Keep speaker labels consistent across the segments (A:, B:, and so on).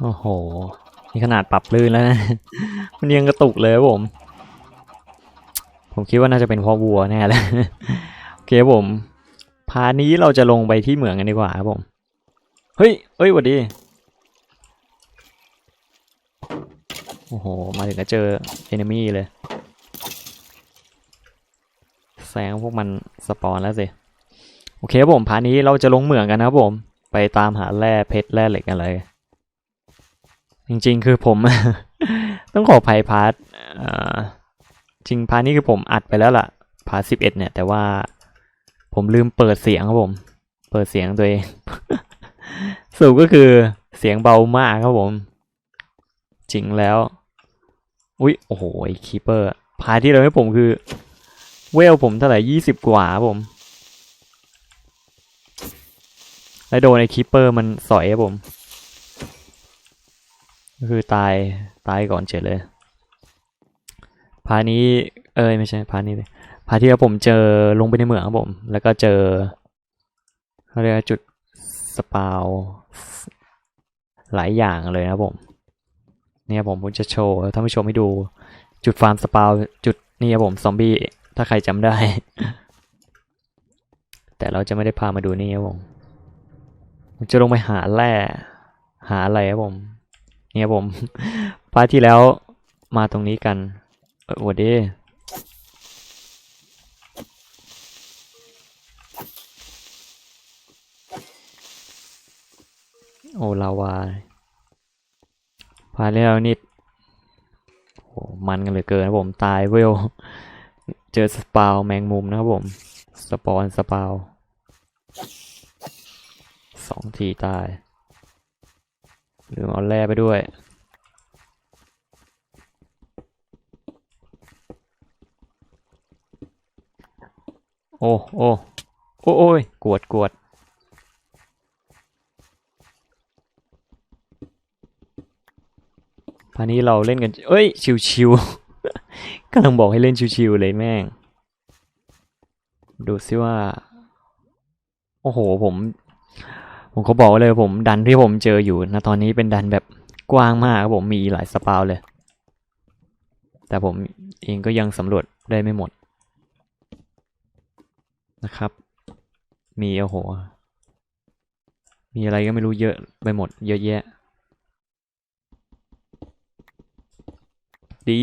A: โอ้โห นี่ขนาดปรับลื่นแล้วนะ มันยังกระตุกเลยผม ผมคิดว่าน่าจะเป็นเพราะวัวแน่เลยโอเคผม พานี้เราจะลงไปที่เหมืองกันดีกว่าครับผม เฮ้ยเฮ้ยหวัดดี โอ้โห มาถึงก็เจอเอนมี่เลย แสงพวกมันสปอนแล้วสิ โอเคครับผม พานี้เราจะลงเหมืองกันนะครับผม ไปตามหาแร่เพชรแร่เหล็กกันเลย จริงๆ คือผม ต้องขออภัยพาร์ทจริงพาร์ทนี้คือผมอัดไปแล้วล่ะ พาร์ทสิบเอ็ดเนี่ย แต่ว่าผมลืมเปิดเสียงครับผม เปิดเสียงตัวเองสรุปก็คือเสียงเบามากครับผม จริงแล้ว อุ๊ยโอ้โหคีเปอร์ พาร์ทที่เราให้ผมคือ เวลผมเท่าไหร่ยี่สิบกว่าครับผม แล้วโดนไอ้คีเปอร์มันสอยครับผม ก็คือตายตายก่อนเฉยเลย พานี้เอ้ยไม่ใช่พานี้เลยพาที่แล้วผมเจอลงไปในเหมืองครับผม แล้วก็เจอเขาเรียกจุดสปาวหลายอย่างเลยนะผมเนี่ยผมผมจะโชว์ท่านผู้ชมให้ดูจุดฟาร์มสปาวจุดนี่ครับผมซอมบี้ถ้าใครจำได้ แต่เราจะไม่ได้พามาดูนี่ครับผมผมจะลงไปหาแร่หาอะไรครับผม เนี่ยผมพาร์ทที่แล้วมาตรงนี้กันเออวัดดีโอลาวาพาแล้วนี่โหมันกันเหลือเกินนะผมตายเวล เจอสปาวแมงมุมนะครับผม สปอนสปาวสองทีตาย ลืมเอาแร่ไปด้วย โอ้โอ้โอ้โอ้ยกวดกวดพานี้เราเล่นกัน เอ้ย ชิวๆกำลังบอกให้เล่นชิวๆเลยแม่ง ดูซิว่า โอ้โห ผม ผมเขาบอกเลยผมดันที่ผมเจออยู่นะตอนนี้เป็นดันแบบกว้างมากครับผมมีหลายสปาวเลย แต่ผมเองก็ยังสำรวจได้ไม่หมดนะครับ มีโอ้โห มีอะไรก็ไม่รู้เยอะไปหมด เยอะแยะ ดี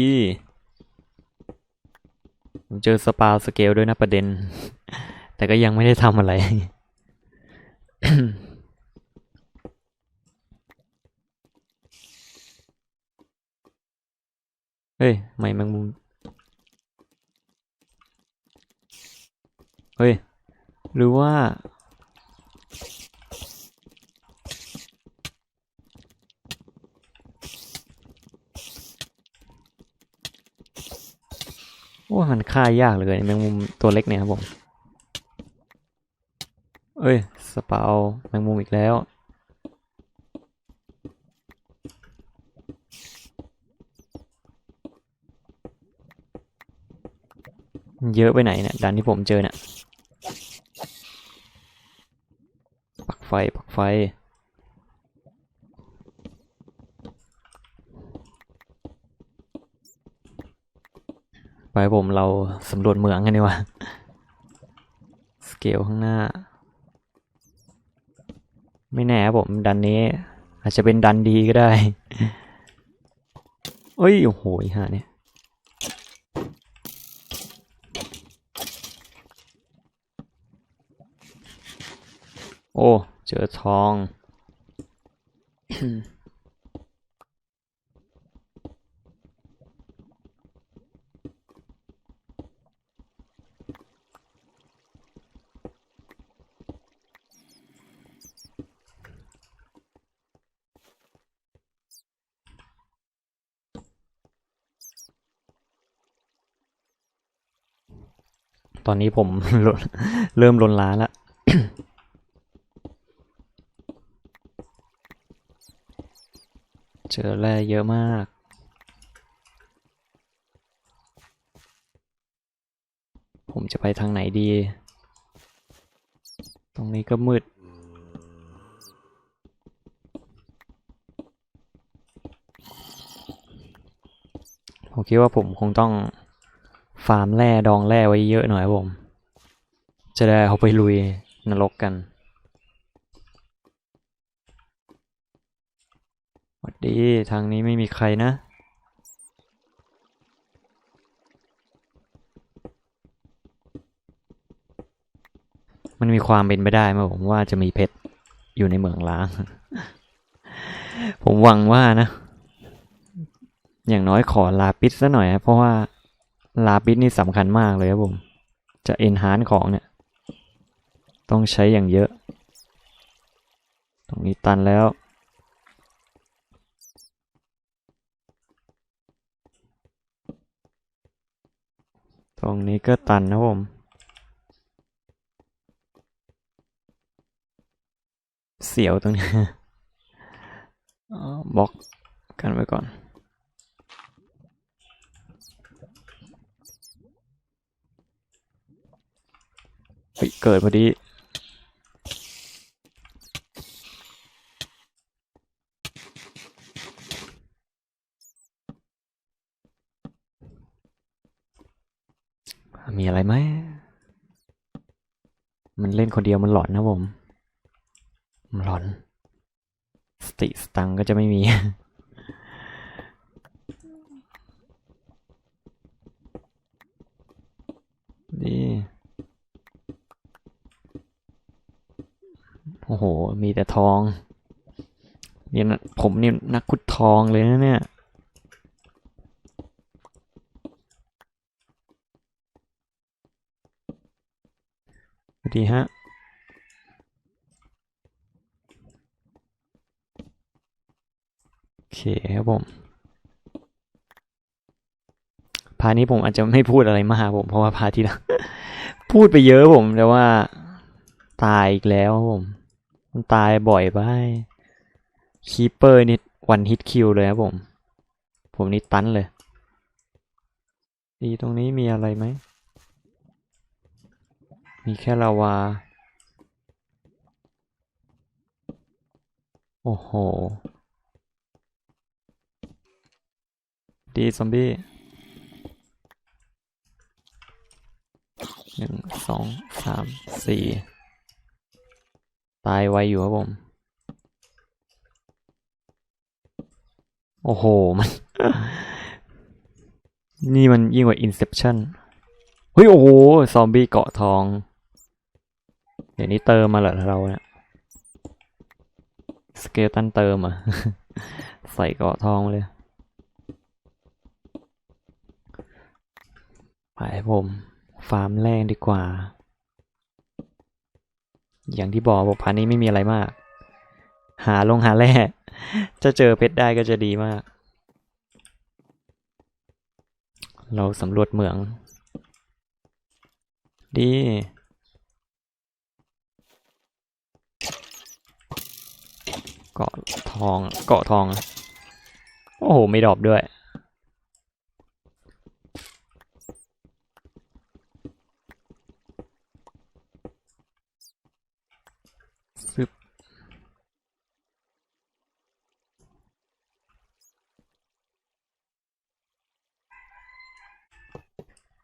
A: ผมเจอสปาวสเกลด้วยนะประเด็น แต่ก็ยังไม่ได้ทำอะไร เฮ้ยไม่แมงมุม เฮ้ย หรือว่าว่ามันฆ่ายากเลยแมงมุมตัวเล็กเนี่ยครับผม เอ้ย สปาวแมงมุมอีกแล้ว เยอะไปไหนเนี่ยดันที่ผมเจอเนี่ยปักไฟปักไฟ ไปผมเราสำรวจเมืองกันดีกว่าสเกลข้างหน้า ไม่แน่ผมดันนี้ อาจจะเป็นดันดีก็ได้เอ้ยโอ้โหฮะเนี่ย โอ้ เจอทอง ตอนนี้ผม เริ่มลนล้าแล้ว เจอแร่เยอะมากผมจะไปทางไหนดี ตรงนี้ก็มืด ผมคิดว่าผมคงต้อง ฟาร์มแร่ดองแร่ไว้เยอะหน่อยผม จะได้เอาไปลุยนรกกัน วัสดีทางนี้ไม่มีใครนะ มันมีความเป็นไปได้ไหมผมว่าจะมีเพชรอยู่ในเมืองล้าง ผมหวังว่านะ อย่างน้อยขอลาปิดซะหน่อยนะเพราะว่าลาปิดนี่สำคัญมากเลยครับผม จะเอ็นฮานของเนี่ย ต้องใช้อย่างเยอะ ตรงนี้ตันแล้ว ตรงนี้ก็ตันนะผมเสียวตรงนี้อ๋อบล็อกกันไว้ก่อนเฮ้ยเกิดพอดี มีอะไรไหม มัน เล่นคนเดียวมันหลอนนะผมมันหลอน สติสตังค์ก็จะไม่มีดีโอ้โห มีแต่ทอง เนี่ยนะผมนี่นักขุดทองเลยนะเนี่ย สวัส ดีฮะโอเคครับผมพานี้ผมอาจจะไม่พูดอะไรมากผมเพราะว่าพาที่แล้วพูดไปเยอะผมแต่ว่าตายอีกแล้วผมมันตายบ่อยไปคีเปอร์นี่วันฮิตคิวเลยครับผม ผมนี่ตันเลย ดีตรงนี้มีอะไรไหม มีแค่ลาวา โอ้โห ดีซอมบี้หนึ่งสองสามสี่ตายไวอยู่ครับผม โอ้โห มัน นี่มันยิ่งกว่า Inception เฮ้ย โอ้โห ซอมบี้เกาะทอง เดี๋ยวนี้เติมมาเหรอเราเนี่ยสเกลตันเติมอะ ใส่เกาะทองมาเลยไปผม ฟาร์มแรงดีกว่า อย่างที่บอกบอกพันนี้ไม่มีอะไรมาก หาลงหาแร่จะเจอเพชรได้ก็จะดีมาก เราสำรวจเหมือง ดี เกาะทอง เกาะทอง โอ้โห ไม่ดรอปด้วย ซึบ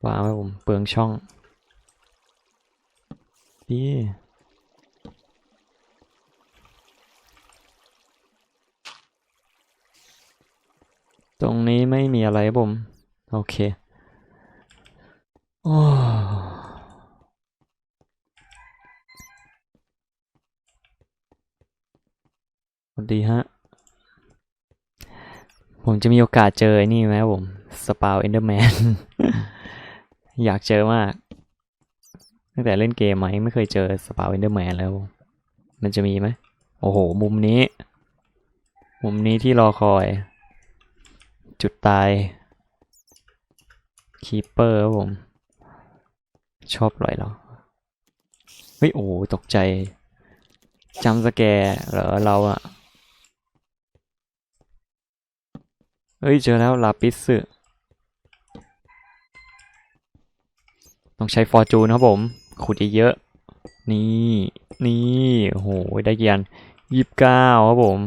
A: วางไว้ผม เปลืองช่อง ดี ตรงนี้ไม่มีอะไรผม โอเคโอ้สวัสดีฮะ ผมจะมีโอกาสเจอไอ้นี่ไหมผม สปาวเอนเดอร์แมน อยากเจอมาก ตั้งแต่เล่นเกมมายังไม่เคยเจอสปาวเอนเดอร์แมนแล้ว มันจะมีไหม โอ้โห มุมนี้ มุมนี้ที่รอคอย จุดตายคีเปอร์ครับผม ชอบลอยเหรอเฮ้ย โอ้ตกใจจำสแกรเหรอเราอะเฮ้ย เจอแล้วลาปิสต้องใช้ฟอร์จูนครับผม ขุดเยอะๆนี่ นี่โอ้โหได้เกี่อันยี่สิบเก้าครับผม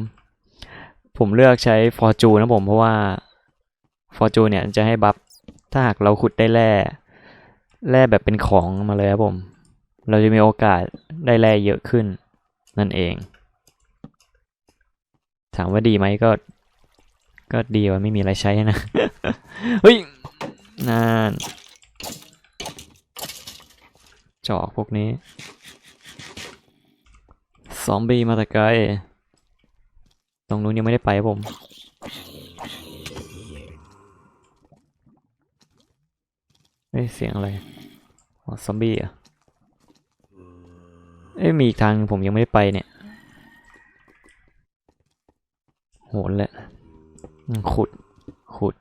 A: ผมเลือกใช้ฟอร์จูนนะผมเพราะว่า ฟอร์จูเนี่ยจะให้บัฟถ้าหากเราขุดได้แร่แร่แบบเป็นของมาเลยครับผม เราจะมีโอกาสได้แร่เยอะขึ้นนั่นเอง ถามว่าดีไหมก็ ก็ดีว่าไม่มีอะไรใช้นะ เฮ้ยนั่นจอกพวกนี้ซอมบี้มาแต่ไกลตรงนู้นยังไม่ได้ไปครับผม เฮ้ยเสียงอะไรอ๋อซอมบี้อะเอ้ยมีอีกทางผมยังไม่ได้ไปเนี่ยโหนแหละขุดขุด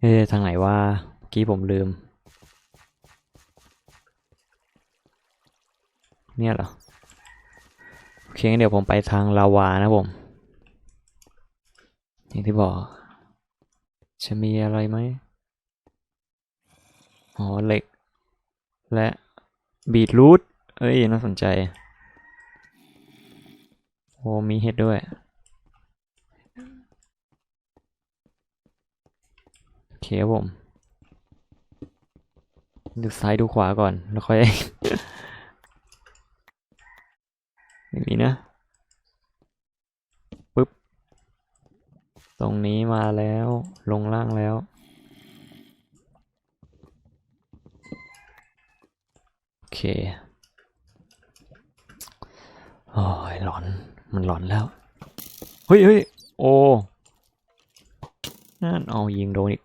A: เอ๊ทางไหนว่าเมื่อกี้ผมลืม เนี่ยเหรอ โอเคงั้นเดี๋ยวผมไปทางลาวานะผม อย่างที่บอก จะมีอะไรไหมอ๋อเหล็ก และบีทรูทเอ้ย น่าสนใจ โอ้มีเห็ดด้วย โอเคครับผม ดูซ้ายดูขวาก่อน แล้วค่อย ไม่มีนะปึ๊บตรงนี้มาแล้วลงล่างแล้ว โอเคโอ้ยหลอนมันหลอนแล้ว เฮ้ยเฮ้ยโอ้นั่นเอายิงโดนอีก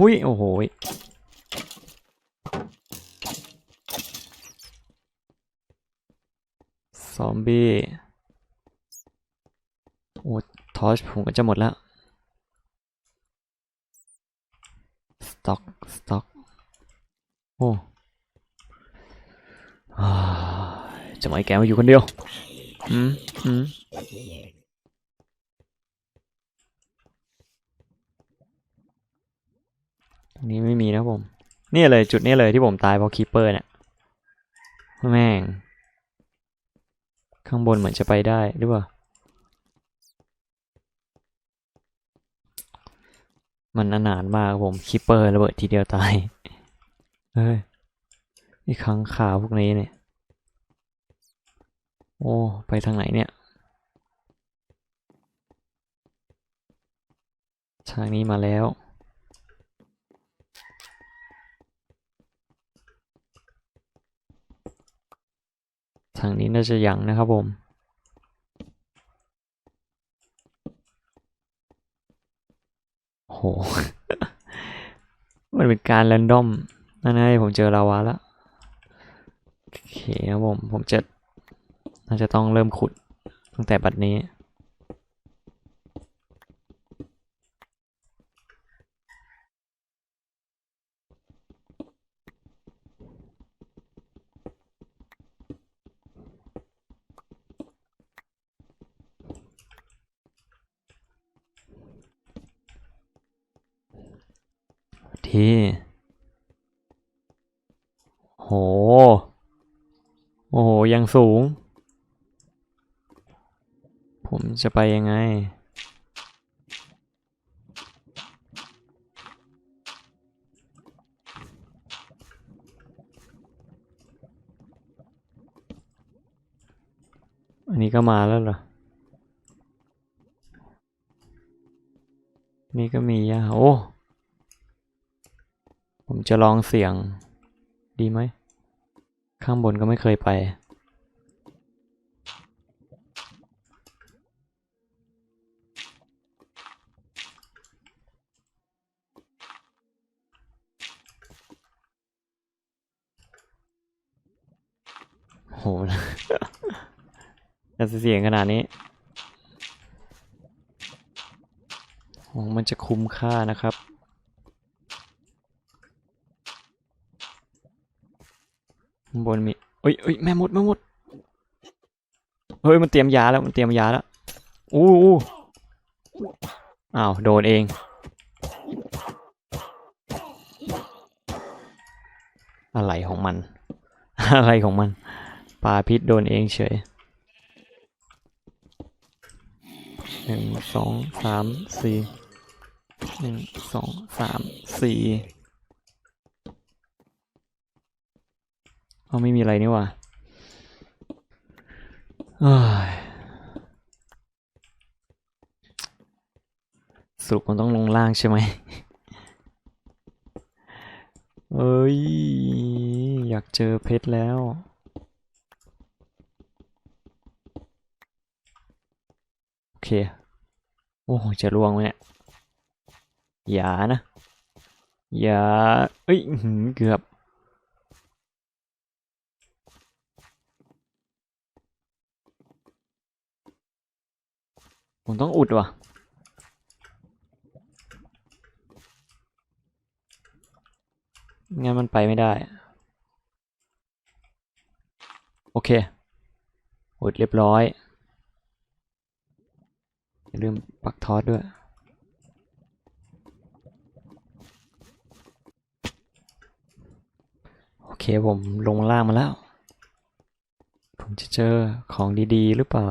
A: หุ้ย โอ้โหย ซอมบี้โอ้ทอชผมก็จะหมดแล้ว สต็อก สต็อก โอ้จะไม่ให้แกมาอยู่คนเดียว อืม อืมตรงนี้ไม่มีนะผม นี่เลยจุดนี้เลยที่ผมตายเพราะคีเปอร์เนี่ยแม่ง ข้างบนเหมือนจะไปได้หรือเปล่า มันอนาถมากผมคีเปอร์ระเบิดทีเดียวตาย เฮ้ยนี่ค้างคาวพวกนี้เนี่ย โอ้ ไปทางไหนเนี่ย ทางนี้มาแล้ว ทางนี้น่าจะยังนะครับผมโห มันเป็นการแรนดอมนั่นไงผมเจอลาวาแล้วโอเคครับผม ผมจะน่าจะต้องเริ่มขุดตั้งแต่บัดนี้ ที โห โอ้โห ยังสูง ผมจะไปยังไง อันนี้ก็มาแล้วเหรอนี่ก็มีอะโอ้ จะลองเสียง ดีไหม ข้างบนก็ไม่เคยไป โหจะเสียงขนาดนี้โอ้มันจะคุ้มค่านะครับ ข้างบนมีเอ้ยเอ้ยแม่มดแม่มดเฮ้ยมันเตรียมยาแล้วมันเตรียมยาแล้วอู้อู้อ้าวโดนเองอะไรของมัน อะไรของมันปลาพิษโดนเองเฉยหนึ่งสองสามสี่หนึ่งสองสามสี่ เอาไม่มีอะไรนี่ว่าสรุปมันต้องลงล่างใช่ไหมเอ้ย อยากเจอเพชรแล้ว โอเค โอ้โหจะล่วงไหมเนี่ยอย่านะ อย่า เอ้ย เกือบ ผมต้องอุดว่ะ งั้นมันไปไม่ได้ โอเค อุดเรียบร้อย อย่าลืมปักทอดด้วยโอเคผมลงล่างมาแล้ว ผมจะเจอของดี ๆ หรือเปล่า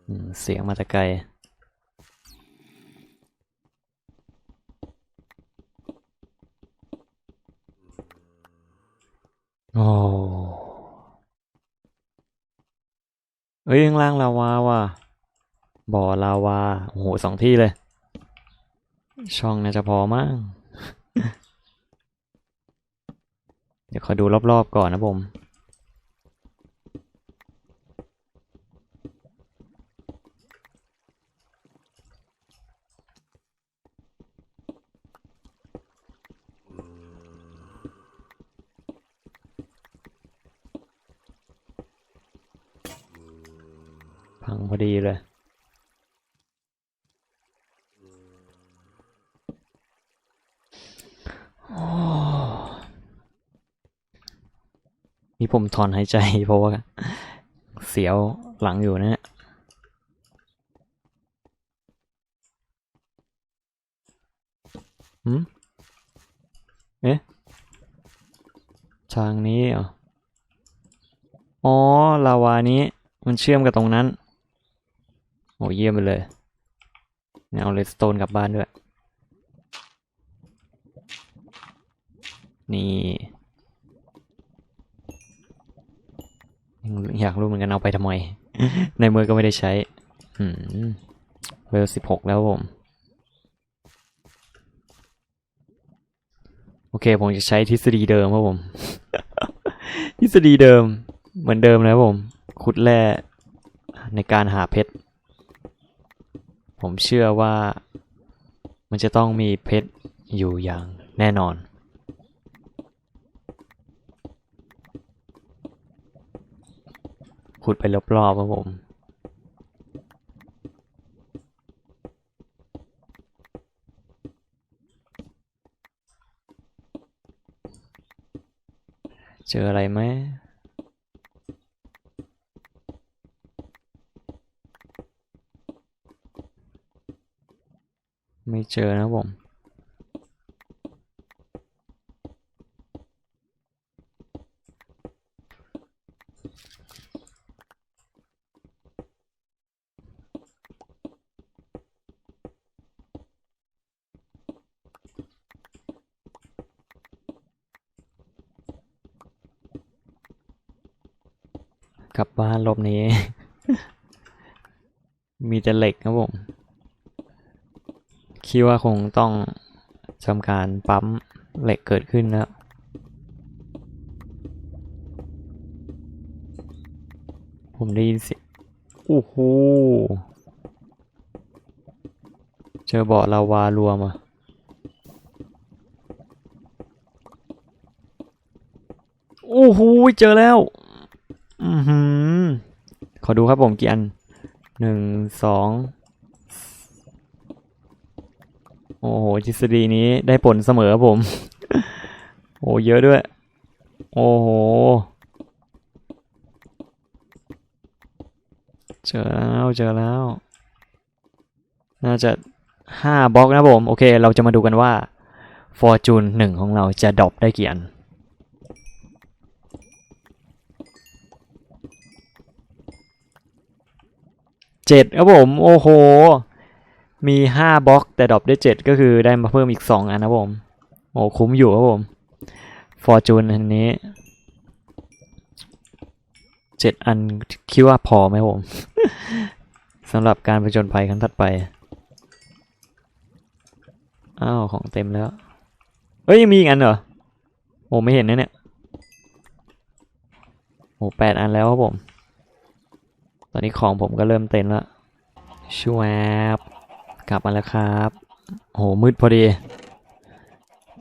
A: อืม เสียงมาแต่ไกล โอ้เอ้ยข้างล่างลาวาว่ะ บ่อลาวา โอ้โหสองที่เลย ช่องน่าจะพอมั้งเดี๋ยวขอดูรอบๆก่อนนะผม พังพอดีเลยโอ้นี่ผมถอนหายใจเพราะว่า เสียวหลังอยู่นะเนี่ยหืมเอ๊ะทางนี้เหรออ๋อ ลาวานี้ มันเชื่อมกับตรงนั้น โอ้เยี่ยมไปเลยเนี่ยเอาเลสโตนกลับบ้านด้วย นี่ อยากรู้เหมือนกันเอาไปทำไม ในมือก็ไม่ได้ใช้อืมเวลสิบหกแล้วผม โอเค ผมจะใช้ทฤษฎีเดิมครับผม ทฤษฎีเดิม เหมือนเดิมนะครับผม ขุดแร่ในการหาเพชร ผมเชื่อว่ามันจะต้องมีเพชรอยู่อย่างแน่นอน ขุดไปรอบๆครับผมเจออะไรไหม ไม่เจอนะบผมกลับบ้านรอบนี้ มีแต่เหล็กครับผม คิดว่าคงต้องทำการปั๊มเหล็กเกิดขึ้นแล้วผมได้ยินเสียงโอ้โหเจอบ่อลาวารวมอะโอ้โหเจอแล้ว อือหือ ขอดูครับผมกี่อันหนึ่งสอง โอ้โหทฤษฎีนี้ได้ผลเสมอผม โอ้เยอะด้วย โอ้โห เจอแล้วเจอแล้ว น่าจะห้าบล็อกนะผม โอเค เราจะมาดูกันว่า Fortune หนึ่งของเราจะดรอปได้กี่อันเจ็ดครับผม โอ้โห มีห้าบล็อกแต่ดรอปได้เจ็ดก็คือได้มาเพิ่มอีกสองอันนะผม โอ้คุ้มอยู่ครับผม Fortune อันนี้เจ็ดอันคิดว่าพอไหมครับผมสำหรับการผจญภัยครั้งถัดไป อ้าว ของเต็มแล้ว เอ้ย ยังมีอีกอันเหรอ โอ้ไม่เห็นนะเนี่ย โอ้แปดอันแล้วครับผม ตอนนี้ของผมก็เริ่มเต็มแล้วชวบ กลับมาแล้วครับโอ้มืดพอดี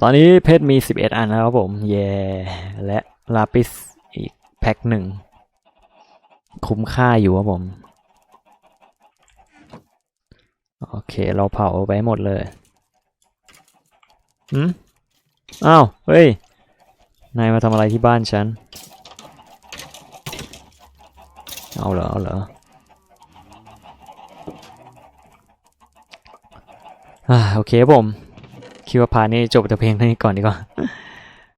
A: ตอนนี้เพชรมี 11 อันแล้วครับผม เย่และลาปิสอีกแพ็คหนึ่ง คุ้มค่าอยู่ครับผม โอเค เราเผาไปหมดเลยหืมอ้าว เฮ้ย นายมาทำอะไรที่บ้านฉัน เอาเหรอ เอาเหรอ อ่าโอเคผมคิดว่าพาร์ทนี้จบแต่เพียงเท่านี้ก่อนดีกว่า